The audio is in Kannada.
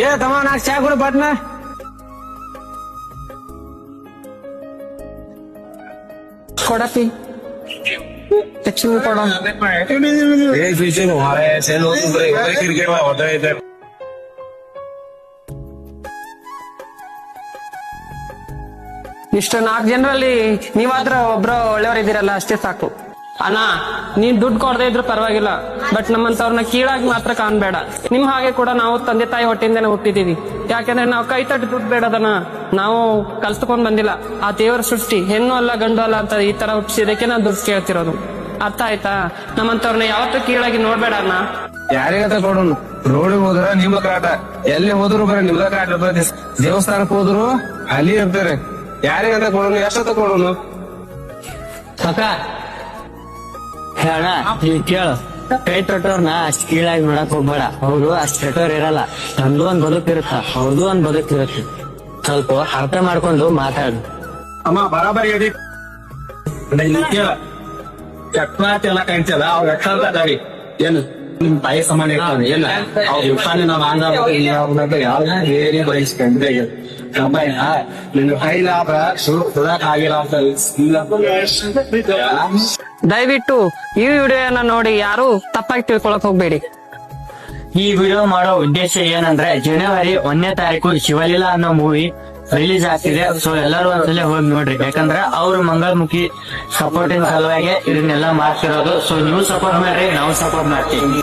ಏ ತಮ್ಮ ನಾಕ್ ಚಾ ಕೊಡು ಪಟ್ನ ಕೊಡಪ್ಪಿ ತಕ್ಷಣ ಕೊಡ. ಏ ಮಾರೆ ಸೇಲ್ ಕ್ರಿಕೆಟ್ ಇಷ್ಟು ನಾಲ್ಕು ಜನರಲ್ಲಿ ನೀವಾದ್ರ ಒಬ್ರು ಒಳ್ಳೆಯವರಿದ್ದೀರಲ್ಲ ಅಷ್ಟೇ ಸಾಕು. ಅಣ್ಣ ನೀನ್ ದುಡ್ಡು ಕೊಡದೆ ಇದ್ರು ಪರವಾಗಿಲ್ಲ ಬಟ್ ನಮ್ಮಂತವ್ರನ್ನ ಕೀಳಾಗಿ ಮಾತ್ರ ಕಾಣ್ಬೇಡ. ನಿಮ್ ಹಾಗೆ ಕೂಡ ನಾವು ತಂದೆ ತಾಯಿ ಹೊಟ್ಟಿಂದನೇ ಹುಟ್ಟಿದೀವಿ. ಯಾಕಂದ್ರೆ ನಾವು ಕೈ ತಟ್ಟು ದುಡ್ಡು ಬೇಡದನ್ನ ನಾವು ಕಲ್ತ್ಕೊಂಡ್ ಬಂದಿಲ್ಲ. ಆ ದೇವರ ಸೃಷ್ಟಿ ಹೆಣ್ಣು ಅಲ್ಲ ಗಂಡು ಅಲ್ಲ ಅಂತ ಈ ತರ ಹುಟ್ಟಿಸಿದಕ್ಕೆ ನಾವು ದುಡ್ಡು ಕೇಳ್ತಿರೋದು. ಅರ್ಥ ಆಯ್ತಾ? ನಮ್ಮಂತವ್ರನ್ನ ಯಾವತ್ತೂ ಕೀಳಾಗಿ ನೋಡ್ಬೇಡ ಅಣ್ಣ. ಯಾರಿಗಂತ ನೋಡೋಣ ರೋಡಿಗೆ ಹೋದ್ರ ನಿಮ್ಮ ಕಾಟ ಎಲ್ಲಿ ಹೋದ್ರು ಬರೀ ನಿಮ್ಮ ಕಾಟ ಇರ್ತೈತಿ ದೇವಸ್ಥಾನಕ್ ಹೋದ್ರು ಅಲ್ಲಿ ಇರ್ತಾರೆ. ಯಾರಿಗಂತ ಕೊಡೋಣ ಎಷ್ಟೊತ್ತ ಕೊಡೋನು ಕಾಕ ಹೇಳ ನೀವ್ ಕೇಳು. ಕೈ ತೊಟ್ಟವ್ರನ್ನ ಅಷ್ಟ್ ಕೀಳಾಗಿ ನೋಡಕ್ ಹೋಗ್ಬೇಡ. ಅವ್ರು ಅಷ್ಟ್ ಕೆಟ್ಟವ್ರು ಇರಲ್ಲ. ನಮ್ದು ಒಂದ್ ಬದುಕಿರುತ್ತ ಅವ್ರದ್ದು ಒಂದ್ ಬದುಕಿರುತ್ತೆ ಸ್ವಲ್ಪ ಅರ್ಥ ಮಾಡ್ಕೊಂಡು ಮಾತಾಡು. ಅಮ್ಮ, ಬರಾಬರಿ ಹೇಳಿ ಇಲ್ಲಿ ಚಕ್ರಾತಿ ಎಲ್ಲ ಕಾಣ್ತಿಯಲ್ಲ? ಅವ್ರ ಅದಾರಿ ಏನು? ನಿಮ್ ತಾಯಿ ಸಮಾನ ಇರ್ತಾನೆ ಏನ ಅವ್ರ ಇರ್ತಾನೆ ನಾವ್ ಆಂಧ್ರ ಯಾವ್ದೇ ಬೇರೆ ಬಯಸ್ಕೊಂಡ್ರೆ ನಿನ್ನ ಕೈಲಾಗ ಸುಡಕ್ ಆಗಿಲ್ಲ ಅಂತ ದಯವಿಟ್ಟು ಈ ವಿಡಿಯೋನ ನೋಡಿ ಯಾರು ತಪ್ಪಾಗಿ ತಿಳ್ಕೊಳಕ್ ಹೋಗ್ಬೇಡಿ. ಈ ವಿಡಿಯೋ ಮಾಡೋ ಉದ್ದೇಶ ಏನಂದ್ರೆ ಜನವರಿ ಒಂದನೇ ತಾರೀಕು ಶಿವಲೀಲಾ ಅನ್ನೋ ಮೂವಿ ರಿಲೀಸ್ ಆಗ್ತಿದೆ. ಸೊ ಎಲ್ಲರೂ ಒಂದ್ಸಲ ಹೋಗಿ ನೋಡ್ರಿ. ಯಾಕಂದ್ರೆ ಅವ್ರ ಮಂಗಳಮುಖಿ ಸಪೋರ್ಟಿಂಗ್ ಸಲುವಾಗಿ ಇದನ್ನೆಲ್ಲ ಮಾಡ್ತಿರೋದು. ಸೊ ನೀವು ಸಪೋರ್ಟ್ ಮಾಡ್ರಿ, ನಾವು ಸಪೋರ್ಟ್ ಮಾಡ್ತೀವಿ.